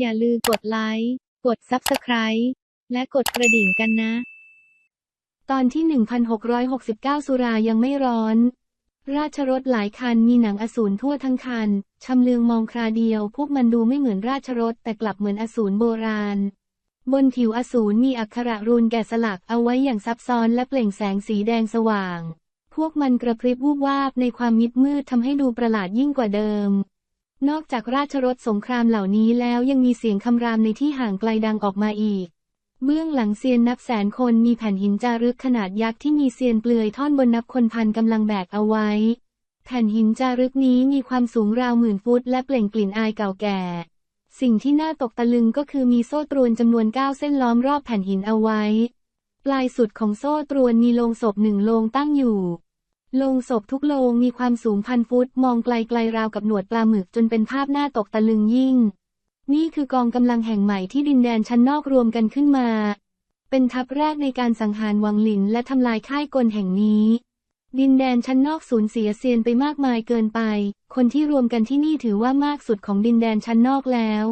อย่าลืมกดไลค์ กด Subscribe และกดกระดิ่งกันนะ ตอนที่ 1669 สุรายังไม่ร้อน ราชรถหลายคันมีหนังอสูรทั่วทั้งคัน ชำเลืองมองคราเดียว พวกมันดูไม่เหมือนราชรถแต่กลับเหมือนอสูรโบราณ บนผิวอสูรมีอักขระรูนแกะสลักเอาไว้อย่างซับซ้อนและเปล่งแสงสีแดงสว่าง พวกมันกระพริบวูบวาบในความมิดมืดทำให้ดูประหลาดยิ่งกว่าเดิม นอกจากราชรถสงครามเหล่านี้แล้วยังมีเสียงคำรามในที่ห่างไกลดังออกมาอีก เบื้องหลังเซียนนับแสนคนมีแผ่นหินจารึกขนาดยักษ์ที่มีเซียนเปลือยท่อนบนนับคนพันกำลังแบกเอาไว้ แผ่นหินจารึกนี้มีความสูงราวหมื่นฟุตและเปล่งกลิ่นอายเก่าแก่ สิ่งที่น่าตกตะลึงก็คือมีโซ่ตรวนจำนวนเก้าเส้นล้อมรอบแผ่นหินเอาไว้ ปลายสุดของโซ่ตรวนมีโลงศพหนึ่งโลงตั้งอยู่ ลงศพทุกโลงมีความสูงพันฟุต มองไกลๆราวกับหนวดปลาหมึกจนเป็นภาพหน่าตกตะลึงยิ่ง นี่คือกองกำลังแห่งใหม่ที่ดินแดนชั้นนอกรวมกันขึ้นมา เป็นทัพแรกในการสังหารวังหลินและทำลายค่ายกลแห่งนี้ ดินแดนชั้นนอกสูญเสียเซียนไปมากมายเกินไป คนที่รวมกันที่นี่ถือว่ามากสุดของดินแดนชั้นนอกแล้ว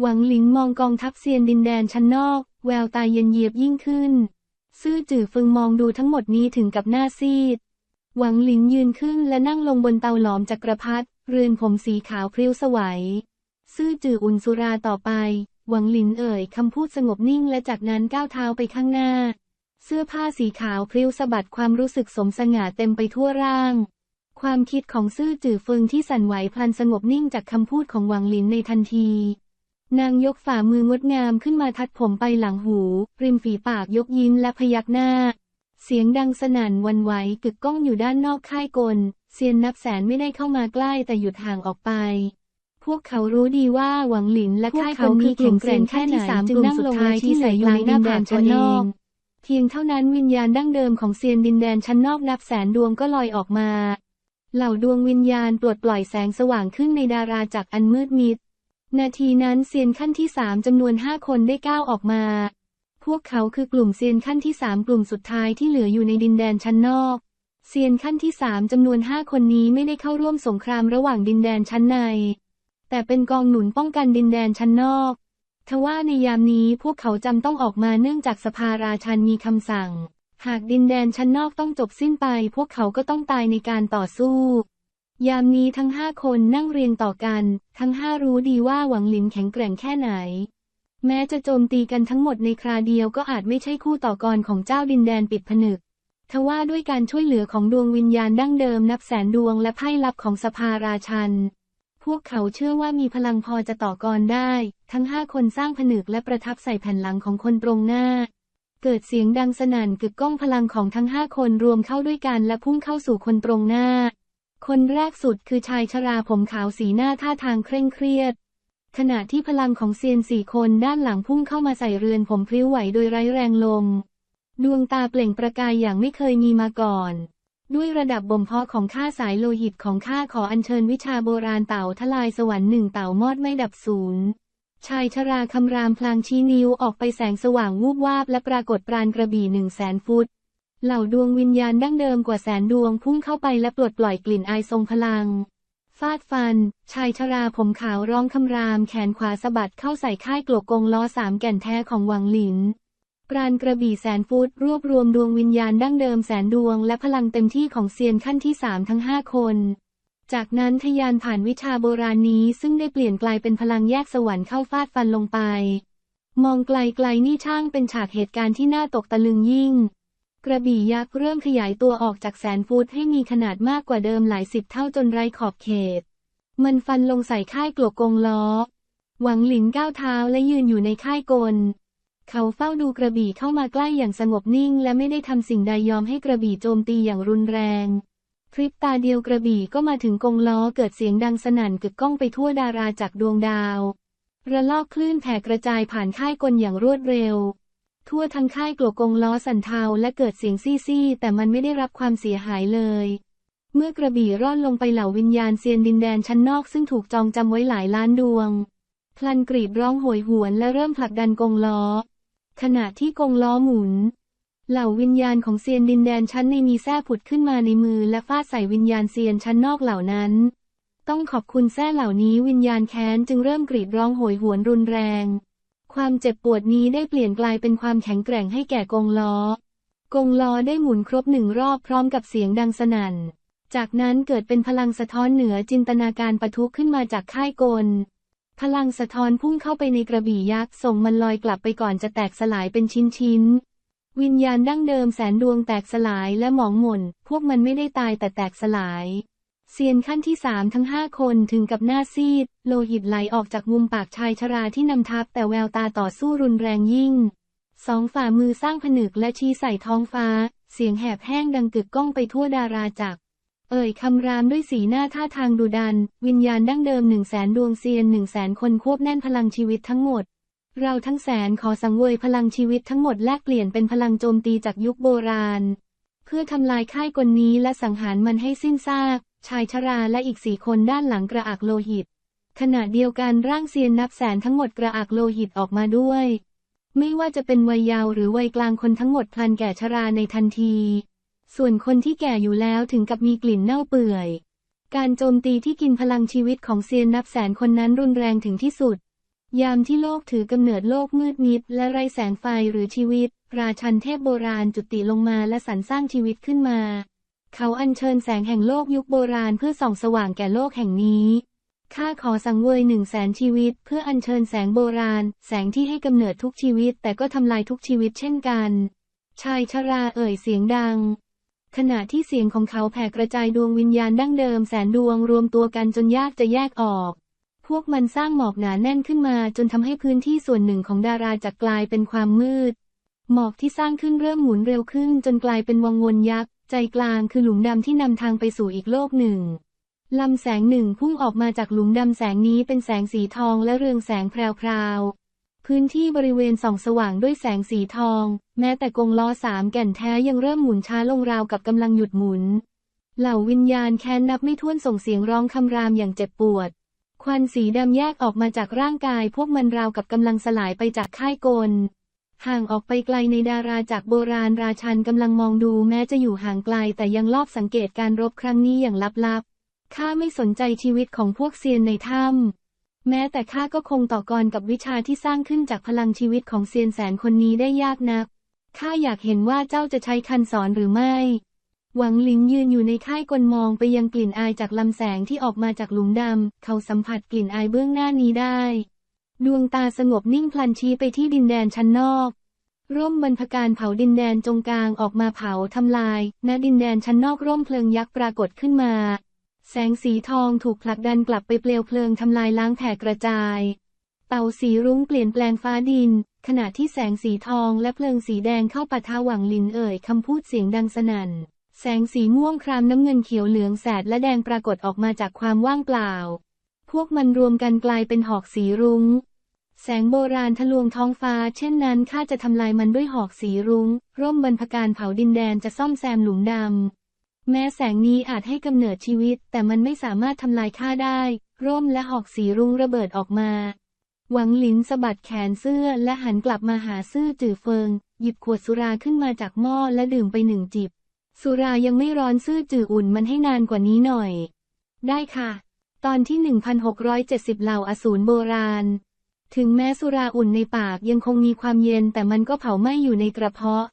หวังหลินมองกองทัพเซียนดินแดนชั้นนอก แววตาเย็นเยียบยิ่งขึ้น ซื่อจื่อฟึงมองดูทั้งหมดนี้ถึงกับหน้าซีด หวังหลินยืนขึ้นและนั่งลงบนเตาหลอมจักรพรรดิเรือนผมสีขาวพริ้วสวัย ซื่อจื่ออุ่นสุราต่อไป หวังหลินเอ่ยคำพูดสงบนิ่งและจากนั้นก้าวเท้าไปข้างหน้า เสื้อผ้าสีขาวพริ้วสะบัดความรู้สึกสมสง่าเต็มไปทั่วร่าง ความคิดของซื่อจื่อฟึงที่สั่นไหวพลันสงบนิ่งจากคำพูดของหวังหลินในทันที นางยกฝ่ามืองดงามขึ้นมาทัดผมไปหลังหู ริมฝีปากยกยิ้มและพยักหน้า เสียงดังสนั่นวันไหวกึกก้องอยู่ด้านนอกค่ายกล เซียนนับแสนไม่ได้เข้ามาใกล้แต่หยุดห่างออกไป พวกเขารู้ดีว่าหวังหลินและค่ายกลมีแข็งแกร่งแค่ไหนจึงนั่งลงมาที่ใส่กลางดินแดนชั้นนอกเพียงเท่านั้นวิญญาณดั้งเดิมของเซียนดินแดนชั้นนอกนับแสนดวงก็ลอยออกมา เหล่าดวงวิญญาณปลดปล่อยแสงสว่างขึ้นในดาราจักอันมืดมิด นาทีนั้นเซียนขั้นที่สามจำนวนห้าคนได้ก้าวออกมา พวกเขาคือกลุ่มเซียนขั้นที่สามกลุ่มสุดท้ายที่เหลืออยู่ในดินแดนชั้นนอกเซียนขั้นที่สามจำนวนห้าคนนี้ไม่ได้เข้าร่วมสงครามระหว่างดินแดนชั้นใน แต่เป็นกองหนุนป้องกันดินแดนชั้นนอกทว่าในยามนี้พวกเขาจำต้องออกมาเนื่องจากสภาราชันมีคำสั่ง หากดินแดนชั้นนอกต้องจบสิ้นไป พวกเขาก็ต้องตายในการต่อสู้ ยามนี้ทั้งห้าคนนั่งเรียงต่อกัน ทั้งห้ารู้ดีว่าหวังหลินแข็งแกร่งแค่ไหน แม้จะโจมตีกันทั้งหมดในคราเดียวก็อาจไม่ใช่คู่ต่อกรของเจ้าดินแดนปิดผนึก ทว่าด้วยการช่วยเหลือของดวงวิญญาณดั้งเดิมนับแสนดวงและไพ่ลับของสภาราชัน พวกเขาเชื่อว่ามีพลังพอจะต่อกรได้ ทั้งห้าคนสร้างผนึกและประทับใส่แผ่นหลังของคนตรงหน้า เกิดเสียงดังสนั่นกึกก้องพลังของทั้งห้าคนรวมเข้าด้วยกันและพุ่งเข้าสู่คนตรงหน้า คนแรกสุดคือชายชราผมขาวสีหน้าท่าทางเคร่งเครียด ขณะที่พลังของเซียนสี่คนด้านหลังพุ่งเข้ามาใส่เรือนผมพลิ้วไหวโดยไร้แรงลม ดวงตาเปล่งประกายอย่างไม่เคยมีมาก่อน ด้วยระดับบ่มเพาะของข้าสายโลหิตของข้าขออัญเชิญวิชาโบราณเต่าทลายสวรรค์หนึ่งเต่ามอดไม่ดับศูนย์ชายชราคำรามพลางชี้นิ้วออกไปแสงสว่างวูบวาบและปรากฏปราณกระบี่หนึ่งแสนฟุต เหล่าดวงวิญญาณดั้งเดิมกว่าแสนดวงพุ่งเข้าไปและปลดปล่อยกลิ่นอายทรงพลัง ฟาดฟัน ชายชราผมขาวร้องคำราม แขนขวาสะบัดเข้าใส่ค่ายกลวกงล้อสามแก่นแท้ของวังหลิน ปราณกระบี่แสนฟุตรวบรวมดวงวิญญาณดั้งเดิมแสนดวง และพลังเต็มที่ของเซียนขั้นที่สามทั้งห้าคน จากนั้นทะยานผ่านวิชาโบราณนี้ซึ่งได้เปลี่ยนกลายเป็นพลังแยกสวรรค์เข้าฟาดฟันลงไป มองไกลๆนี่ช่างเป็นฉากเหตุการณ์ที่น่าตกตะลึงยิ่ง กระบี่ยักษ์เริ่มขยายตัวออกจากแสนฟุตให้มีขนาดมากกว่าเดิมหลายสิบเท่าจนไร้ขอบเขต มันฟันลงใส่ค่ายกลวกงล้อ หวังหลินก้าวเท้าและยืนอยู่ในค่ายกล เขาเฝ้าดูกระบี่เข้ามาใกล้อย่างสงบนิ่ง และไม่ได้ทำสิ่งใดยอมให้กระบี่โจมตีอย่างรุนแรง พริบตาเดียวกระบี่ก็มาถึงกงล้อเกิดเสียงดังสนั่นกึกก้องไปทั่วดาราจากดวงดาว ระลอกคลื่นแผ่กระจายผ่านค่ายกลอย่างรวดเร็ว ทั่วทั้งค่ายกลวกงล้อสั่นเทาและเกิดเสียงซี่ๆแต่มันไม่ได้รับความเสียหายเลย เมื่อกระบี่ร่อนลงไปเหล่าวิญญาณเซียนดินแดนชั้นนอกซึ่งถูกจองจำไว้หลายล้านดวง พลันกรีดร้องโหยหวนและเริ่มผลักดันกงล้อ ขณะที่กงล้อหมุน เหล่าวิญญาณของเซียนดินแดนชั้นในมีแท้ผุดขึ้นมาในมือและฟาดใส่วิญญาณเซียนชั้นนอกเหล่านั้น ต้องขอบคุณแท้เหล่านี้วิญญาณแค้นจึงเริ่มกรีดร้องโหยหวนรุนแรง ความเจ็บปวดนี้ได้เปลี่ยนกลายเป็นความแข็งแกร่งให้แก่กงล้อกงล้อได้หมุนครบหนึ่งรอบพร้อมกับเสียงดังสนั่น จากนั้นเกิดเป็นพลังสะท้อนเหนือจินตนาการปะทุขึ้นมาจากค่ายกล พลังสะท้อนพุ่งเข้าไปในกระบี่ยักษ์ส่งมันลอยกลับไปก่อนจะแตกสลายเป็นชิ้นๆวิญญาณดั้งเดิมแสนดวงแตกสลายและหมองหม่น พวกมันไม่ได้ตายแต่แตกสลาย เซียนขั้นที่สามทั้งห้าคนถึงกับหน้าซีด โลหิตไหลออกจากมุมปากชายชราที่นำทัพแต่แววตาต่อสู้รุนแรงยิ่ง สองฝ่ามือสร้างผนึกและชี้ใส่ท้องฟ้า เสียงแหบแห้งดังกึกก้องไปทั่วดาราจักรเอ่ยคำรามด้วยสีหน้าท่าทางดุดัน วิญญาณดั้งเดิมหนึ่งแสนดวงเซียนหนึ่งแสนคนควบแน่นพลังชีวิตทั้งหมด เราทั้งแสนขอสังเวยพลังชีวิตทั้งหมดแลกเปลี่ยนเป็นพลังโจมตีจากยุคโบราณ เพื่อทำลายค่ายกลนี้และสังหารมันให้สิ้นซาก ชายชราและอีกสี่คนด้านหลังกระอักโลหิต ขณะเดียวกันร่างเซียนนับแสนทั้งหมดกระอักโลหิตออกมาด้วย ไม่ว่าจะเป็นวัยยาวหรือวัยกลางคนทั้งหมดพลันแก่ชราในทันที ส่วนคนที่แก่อยู่แล้วถึงกับมีกลิ่นเน่าเปื่อย การโจมตีที่กินพลังชีวิตของเซียนนับแสนคนนั้นรุนแรงถึงที่สุด ยามที่โลกถือกำเนิดโลกมืดมิดและไร้แสงไฟหรือชีวิต ราชันเทพโบราณจุติลงมาและสรรสร้างชีวิตขึ้นมา เขาอัญเชิญแสงแห่งโลกยุคโบราณเพื่อส่องสว่างแก่โลกแห่งนี้ข้าขอสังเวยหนึ่งแสนชีวิต เพื่ออัญเชิญแสงโบราณ แสงที่ให้กำเนิดทุกชีวิต แต่ก็ทำลายทุกชีวิตเช่นกัน ชายชราเอ่ยเสียงดัง ขณะที่เสียงของเขาแผ่กระจายดวงวิญญาณดั้งเดิมแสนดวงรวมตัวกันจนยากจะแยกออก พวกมันสร้างหมอกหนาแน่นขึ้นมาจนทำให้พื้นที่ส่วนหนึ่งของดาราจักกลายเป็นความมืด หมอกที่สร้างขึ้นเริ่มหมุนเร็วขึ้นจนกลายเป็นวังวนยักษ์ ใจกลางคือหลุมดำที่นำทางไปสู่อีกโลกหนึ่งลำแสงหนึ่งพุ่งออกมาจากหลุมดำแสงนี้เป็นแสงสีทองและเรืองแสงแพรวๆ พื้นที่บริเวณส่องสว่างด้วยแสงสีทอง แม้แต่กงล้อสามแก่นแท้ยังเริ่มหมุนช้าลงราวกับกำลังหยุดหมุน เหล่าวิญญาณแค้นนับไม่ถ้วนส่งเสียงร้องคำรามอย่างเจ็บปวด ควันสีดำแยกออกมาจากร่างกายพวกมันราวกับกำลังสลายไปจากค่ายกล ห่างออกไปไกลในดาราจากโบราณราชันกำลังมองดูแม้จะอยู่ห่างไกลแต่ยังลอบสังเกตการรบครั้งนี้อย่างลับๆ ข้าไม่สนใจชีวิตของพวกเซียนในถ้ำแม้แต่ข้าก็คงต่อกรกับวิชาที่สร้างขึ้นจากพลังชีวิตของเซียนแสนคนนี้ได้ยากนัก ข้าอยากเห็นว่าเจ้าจะใช้คันสอนหรือไม่ หวังหลิงยืนอยู่ในค่ายกลมองไปยังกลิ่นอายจากลำแสงที่ออกมาจากหลุมดำ เขาสัมผัสกลิ่นอายเบื้องหน้านี้ได้ ดวงตาสงบนิ่งพลันชี้ไปที่ดินแดนชั้นนอก ร่มบรรพการเผาดินแดนจงกลางออกมาเผาทำลาย ณดินแดนชั้นนอกร่มเพลิงยักษ์ปรากฏขึ้นมา แสงสีทองถูกผลักดันกลับไปเปลวเพลิงทำลายล้างแผ่กระจายเต่าสีรุ้งเปลี่ยนแปลงฟ้าดิน ขณะที่แสงสีทองและเพลิงสีแดงเข้าปะทะหวังลินเอ่ยคำพูดเสียงดังสนั่น แสงสีม่วงครามน้ำเงินเขียวเหลืองแสดและแดงปรากฏออกมาจากความว่างเปล่า พวกมันรวมกันกลายเป็นหอกสีรุง้ง แสงโบราณทะลวงท้องฟ้าเช่นนั้นข้าจะทำลายมันด้วยหอกสีรุง้ง ร่มบรรพการเผาดินแดนจะซ่อมแซมหลุมดำ แม้แสงนี้อาจให้กำเนิดชีวิต แต่มันไม่สามารถทำลายข้าได้ ร่มและหอกสีรุ้งระเบิดออกมา หวังหลินสะบัดแขนเสื้อและหันกลับมาหาซื่อจือเฟิง หยิบขวดสุราขึ้นมาจากหม้อและดื่มไปหนึ่งจิบ สุรายังไม่ร้อนซื่อจืออุ่นมันให้นานกว่านี้หน่อย ได้ค่ะ ตอนที่ 1670 เหล่าอสูรโบราณ ถึงแม้สุราอุ่นในปากยังคงมีความเย็นแต่มันก็เผาไหม้อยู่ในกระเพาะ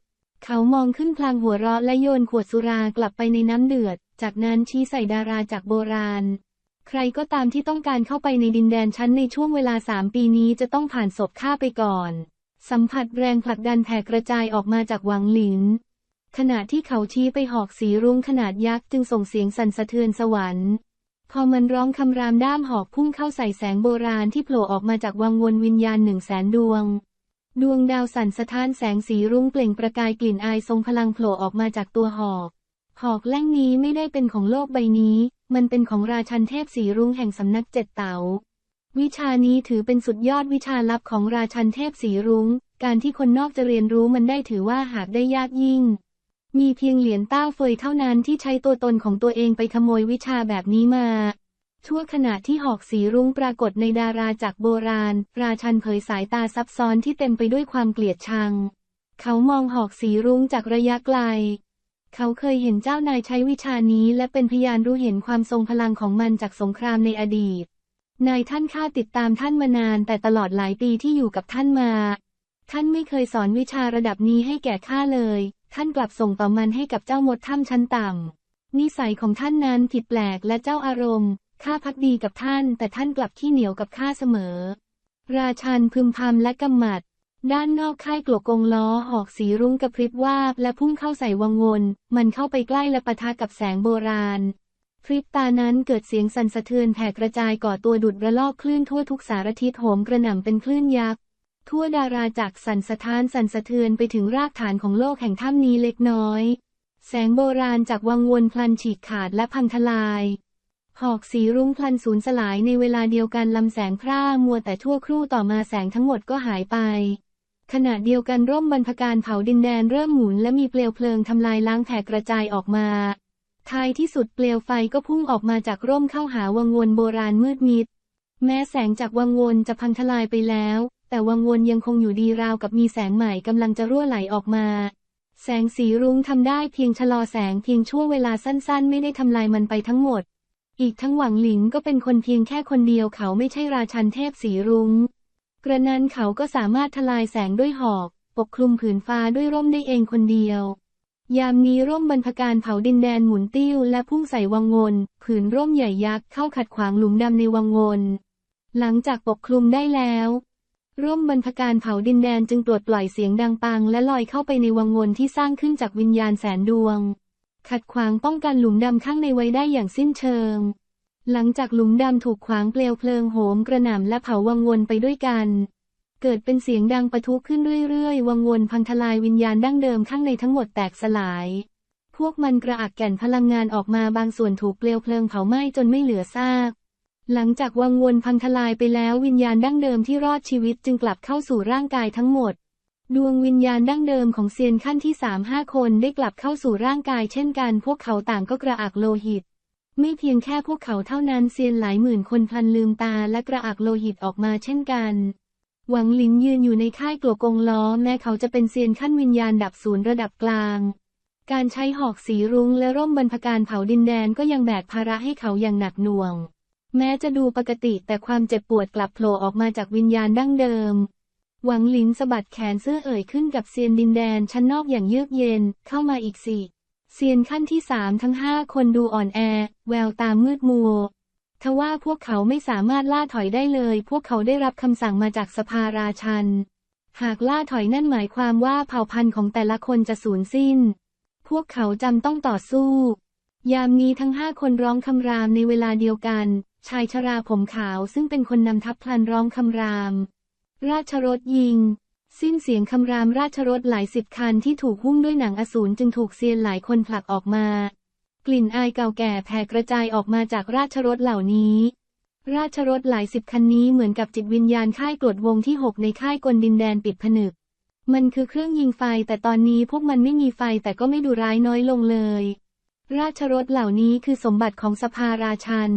เขามองขึ้นพลางหัวเราะและโยนขวดสุรากลับไปในน้ำเดือด จากนั้นชี้ใส่ดาราจากโบราณ ใครก็ตามที่ต้องการเข้าไปในดินแดนชั้นในช่วงเวลาสามปีนี้จะต้องผ่านศพฆ่าไปก่อน สัมผัสแรงผลักดันแผ่กระจายออกมาจากหวังหลิน ขณะที่เขาชี้ไปหอกสีรุ้งขนาดยักษ์จึงส่งเสียงสั่นสะเทือนสวรรค์ พอมันร้องคำรามด้ามหอกพุ่งเข้าใส่แสงโบราณที่โผล่ออกมาจากวังวนวิญญาณหนึ่งแสนดวง ดวงดาวสั่นสะท้านแสงสีรุ้งเปล่งประกายกลิ่นอายทรงพลังโผล่ออกมาจากตัวหอก หอกแล่งนี้ไม่ได้เป็นของโลกใบนี้ มันเป็นของราชันเทพสีรุ้งแห่งสำนักเจ็ดเต๋าวิชานี้ถือเป็นสุดยอดวิชาลับของราชันเทพสีรุง้ง การที่คนนอกจะเรียนรู้มันได้ถือว่าหากได้ยากยิ่ง มีเพียงเหรียญต้าเฟยเท่านั้นที่ใช้ตัวตนของตัวเองไปขโมยวิชาแบบนี้มาชั่วขณะที่หอกสีรุ้งปรากฏในดาราจากโบราณ ราชันเผยสายตาซับซ้อนที่เต็มไปด้วยความเกลียดชัง เขามองหอกสีรุ้งจากระยะไกล เขาเคยเห็นเจ้านายใช้วิชานี้และเป็นพยานรู้เห็นความทรงพลังของมันจากสงครามในอดีต นายท่านข้าติดตามท่านมานานแต่ตลอดหลายปีที่อยู่กับท่านมา ท่านไม่เคยสอนวิชาระดับนี้ให้แก่ข้าเลย ท่านกลับส่งต่อมันให้กับเจ้ามดถ้ำชั้นต่ำนิสัยของท่านนั้นผิดแปลกและเจ้าอารมณ์ข้าพักดีกับท่าน แต่ท่านกลับขี้เหนียวกับข้าเสมอ ราชันพึมพำและกำหมัด ด้านนอกค่ายกลวกงล้อหอกสีรุ้งกระพริบวาบและพุ่งเข้าใส่วังวนมันเข้าไปใกล้และปะทะกับแสงโบราณพริบตานั้นเกิดเสียงสั่นสะเทือนแผ่กระจายก่อตัวดุดระลอกคลื่นทั่วทุกสารทิศโหมกระหน่ำเป็นคลื่นยักษ์ ทั่วดาราจักสั่นสะท้านสั่นสะเทือนไปถึงรากฐานของโลกแห่งถ้ำนี้เล็กน้อย แสงโบราณจากวังวนพลันฉีกขาดและพังทลาย หอกสีรุ้งพลันสูญสลายในเวลาเดียวกันลำแสงพร่ามัวแต่ทั่วครู่ต่อมาแสงทั้งหมดก็หายไป ขณะเดียวกันร่มบรรพการเผาดินแดนเริ่มหมุนและมีเปลวเพลิงทำลายล้างแผ่กระจายออกมาท้ายที่สุดเปลวไฟก็พุ่งออกมาจากร่มเข้าหาวังวนโบราณมืดมิด แม้แสงจากวังวนจะพังทลายไปแล้ว แต่วังวนยังคงอยู่ดีราวกับมีแสงใหม่กำลังจะรั่วไหลออกมา แสงสีรุ้งทำได้เพียงชะลอแสงเพียงช่วงเวลาสั้นๆ ไม่ได้ทำลายมันไปทั้งหมด อีกทั้งหวังหลินก็เป็นคนเพียงแค่คนเดียวเขาไม่ใช่ราชันเทพสีรุง้ง กระนั้นเขาก็สามารถทลายแสงด้วยหอก ปกคลุมผืนฟ้าด้วยร่มได้เองคนเดียว ยามนี้ร่มบรรพการเผาดินแดนหมุนติ้วและพุ่งใส่วังวนผืนร่มใหญ่ยักษ์เข้าขัดขวางหลุมดำในวังวนหลังจากปกคลุมได้แล้ว ร่วมบรรพการเผาดินแดนจึงปลดปล่อยเสียงดังปัง และลอยเข้าไปในวังวนที่สร้างขึ้นจากวิญญาณแสนดวง ขัดขวางป้องกันหลุมดำข้างในไว้ได้อย่างสิ้นเชิง หลังจากหลุมดำถูกขวางเปลวเพลิงโหมกระหน่ำและเผาวังวนไปด้วยกัน เกิดเป็นเสียงดังปะทุขึ้นเรื่อยๆ วังวนพังทลายวิญญาณดั้งเดิมข้างในทั้งหมดแตกสลาย พวกมันกระอักแก่นพลังงานออกมาบางส่วนถูกเปลวเพลิงเผาไหม้จนไม่เหลือซาก หลังจากวังวนพังทลายไปแล้ววิญญาณดั้งเดิมที่รอดชีวิตจึงกลับเข้าสู่ร่างกายทั้งหมด ดวงวิญญาณดั้งเดิมของเซียนขั้นที่สามห้าคนได้กลับเข้าสู่ร่างกายเช่นกัน พวกเขาต่างก็กระอักโลหิต ไม่เพียงแค่พวกเขาเท่านั้นเซียนหลายหมื่นคนพลันลืมตาและกระอักโลหิตออกมาเช่นกันหวังหลินยืนอยู่ในค่ายกลัวกงล้อแม้เขาจะเป็นเซียนขั้นวิญญาณดับศูนย์ระดับกลาง การใช้หอกสีรุ้งและร่มบรรพการเผาดินแดนก็ยังแบกภาระให้เขาอย่างหนักหน่วง แม้จะดูปกติแต่ความเจ็บปวดกลับโผล่ออกมาจากวิญญาณดั้งเดิม หวังหลินสะบัดแขนเสื้อเอ่ยขึ้นกับเซียนดินแดนชั้นนอกอย่างเยือกเย็นเข้ามาอีกสิเซียนขั้นที่สามทั้งห้าคนดูอ่อนแอ แววตามืดมัวทว่าพวกเขาไม่สามารถล่าถอยได้เลย พวกเขาได้รับคำสั่งมาจากสภาราชัน หากล่าถอยนั่นหมายความว่าเผ่าพันธุ์ของแต่ละคนจะสูญสิ้น พวกเขาจำต้องต่อสู้ ยามนี้ทั้งห้าคนร้องคำรามในเวลาเดียวกัน ชายชราผมขาวซึ่งเป็นคนนำทัพพลันร้องคำราม ราชรถยิง สิ้นเสียงคำรามราชรถหลายสิบคันที่ถูกหุ้มด้วยหนังอสูรจึงถูกเซียนหลายคนผลักออกมา กลิ่นอายเก่าแก่แผ่กระจายออกมาจากราชรถเหล่านี้ ราชรถหลายสิบคันนี้เหมือนกับจิตวิญญาณค่ายกรดวงที่หกในค่ายกลดินแดนปิดผนึก มันคือเครื่องยิงไฟแต่ตอนนี้พวกมันไม่มีไฟแต่ก็ไม่ดูร้ายน้อยลงเลย ราชรถเหล่านี้คือสมบัติของสภาราชัน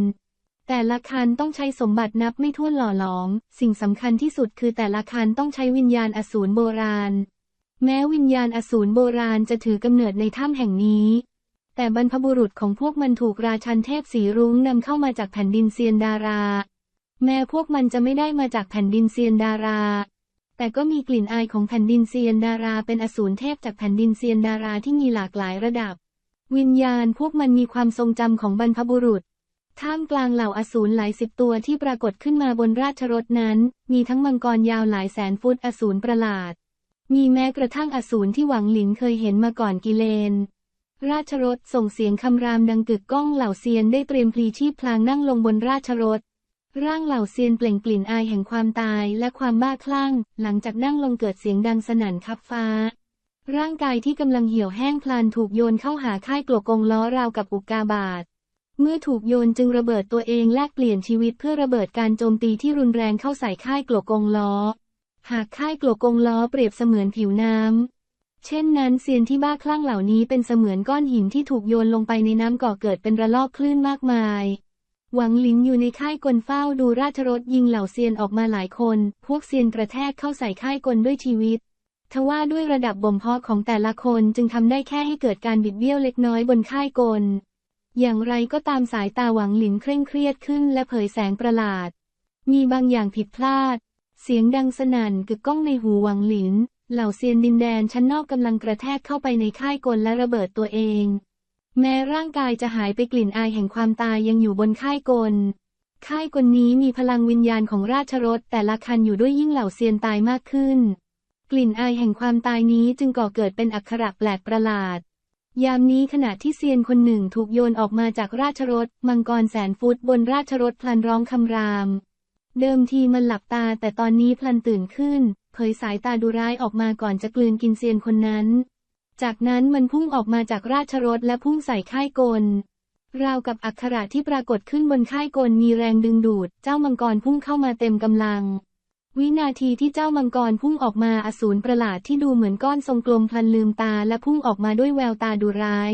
แต่ละคันต้องใช้สมบัตินับไม่ถ้วนหล่อหลอม สิ่งสำคัญที่สุดคือแต่ละคันต้องใช้วิญญาณอสูรโบราณ แม้วิญญาณอสูรโบราณจะถือกำเนิดในถ้ำแห่งนี้ แต่บรรพบุรุษของพวกมันถูกราชันเทพสีรุ้งนำเข้ามาจากแผ่นดินเซียนดารา แม้พวกมันจะไม่ได้มาจากแผ่นดินเซียนดารา แต่ก็มีกลิ่นอายของแผ่นดินเซียนดาราเป็นอสูรเทพจากแผ่นดินเซียนดาราที่มีหลากหลายระดับ วิญญาณพวกมันมีความทรงจำของบรรพบุรุษ ท่ามกลางเหล่าอสูรหลายสิบตัวที่ปรากฏขึ้นมาบนราชรถนั้น มีทั้งมังกรยาวหลายแสนฟุตอสูรประหลาด มีแม้กระทั่งอสูรที่หวังหลินเคยเห็นมาก่อนกิเลน ราชรถส่งเสียงคำรามดังกึกก้องเหล่าเซียนได้เตรียมพลีชีพพลางนั่งลงบนราชรถ ร่างเหล่าเซียนเปล่งกลิ่นอายแห่งความตายและความบ้าคลั่ง หลังจากนั่งลงเกิดเสียงดังสนั่นคับฟ้า ร่างกายที่กำลังเหี่ยวแห้งพลันถูกโยนเข้าหาค่ายกลวกงล้อราวกับอุกกาบาต เมื่อถูกโยนจึงระเบิดตัวเองแลกเปลี่ยนชีวิตเพื่อระเบิดการโจมตีที่รุนแรงเข้าใส่ค่ายกลวกงล้อ หากค่ายกลวกงล้อเปรียบเสมือนผิวน้ำ เช่นนั้นเซียนที่บ้าคลั่งเหล่านี้เป็นเสมือนก้อนหินที่ถูกโยนลงไปในน้ำก่อเกิดเป็นระลอกคลื่นมากมาย หวังหลินอยู่ในค่ายกลเฝ้าดูราชรถยิงเหล่าเซียนออกมาหลายคน พวกเซียนกระแทกเข้าใส่ค่ายกลด้วยชีวิตทว่าด้วยระดับบ่มเพาะของแต่ละคนจึงทำได้แค่ให้เกิดการบิดเบี้ยวเล็กน้อยบนค่ายกล อย่างไรก็ตามสายตาหวังหลินเคร่งเครียดขึ้นและเผยแสงประหลาด มีบางอย่างผิดพลาด เสียงดังสนั่นกึกก้องในหูหวังหลิน เหล่าเซียนดินแดนชั้นนอกกำลังกระแทกเข้าไปในค่ายกลและระเบิดตัวเอง แม้ร่างกายจะหายไปกลิ่นอายแห่งความตายยังอยู่บนค่ายกล ค่ายกลนี้มีพลังวิญญาณของราชรถแต่ละคันอยู่ด้วยยิ่งเหล่าเซียนตายมากขึ้น กลิ่นอายแห่งความตายนี้จึงก่อเกิดเป็นอักขระแปลกประหลาด ยามนี้ขณะที่เซียนคนหนึ่งถูกโยนออกมาจากราชรถ มังกรแสนฟุตบนราชรถพลันร้องคำราม เดิมทีมันหลับตาแต่ตอนนี้พลันตื่นขึ้น เผยสายตาดูร้ายออกมาก่อนจะกลืนกินเซียนคนนั้น จากนั้นมันพุ่งออกมาจากราชรถและพุ่งใส่ค่ายกล ราวกับอักขระที่ปรากฏขึ้นบนค่ายกลมีแรงดึงดูด เจ้ามังกรพุ่งเข้ามาเต็มกำลัง วินาทีที่เจ้ามังกรพุ่งออกมาอสูรประหลาดที่ดูเหมือนก้อนทรงกลมพลันลืมตาและพุ่งออกมาด้วยแววตาดูร้าย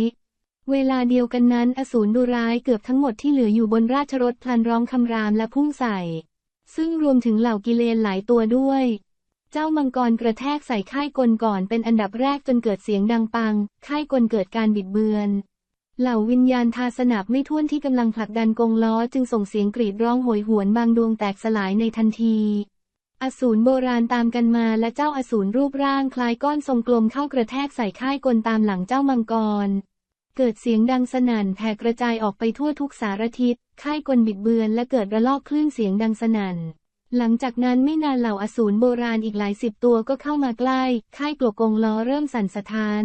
เวลาเดียวกันนั้นอสูรดูร้ายเกือบทั้งหมดที่เหลืออยู่บนราชรถพลันร้องคำรามและพุ่งใส่ ซึ่งรวมถึงเหล่ากิเลนหลายตัวด้วย เจ้ามังกรกระแทกใส่ค่ายกลก่อนเป็นอันดับแรกจนเกิดเสียงดังปัง ค่ายกลเกิดการบิดเบือนเหล่าวิญญาณทาสนับไม่ท้วนที่กำลังผลักดันกงล้อจึงส่งเสียงกรีดร้องโหยหวนบางดวงแตกสลายในทันที อสูรโบราณตามกันมาและเจ้าอสูรรูปร่างคล้ายก้อนทรงกลมเข้ากระแทกใส่ค่ายกลตามหลังเจ้ามังกร เกิดเสียงดังสนั่นแผ่กระจายออกไปทั่วทุกสารทิศ ค่ายกลบิดเบือนและเกิดระลอกคลื่นเสียงดังสนั่น หลังจากนั้นไม่นานเหล่าอสูรโบราณอีกหลายสิบตัวก็เข้ามาใกล้ ค่ายกลวกงล้อเริ่มสั่นสะท้าน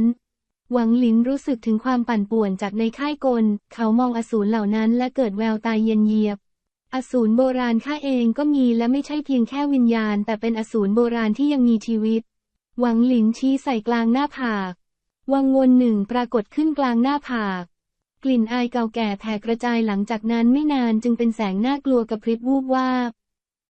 หวังหลินรู้สึกถึงความปั่นป่วนจากในค่ายกล เขามองอสูรเหล่านั้นและเกิดแววตาเย็นเยียบ อสูรโบราณข้าเองก็มีและไม่ใช่เพียงแค่วิญญาณ แต่เป็นอสูรโบราณที่ยังมีชีวิต หวังหลินชี้ใส่กลางหน้าผาก วังวนหนึ่งปรากฏขึ้นกลางหน้าผาก กลิ่นอายเก่าแก่แผ่กระจายหลังจากนั้นไม่นานจึงเป็นแสงน่ากลัวกระพริบวูบวาบ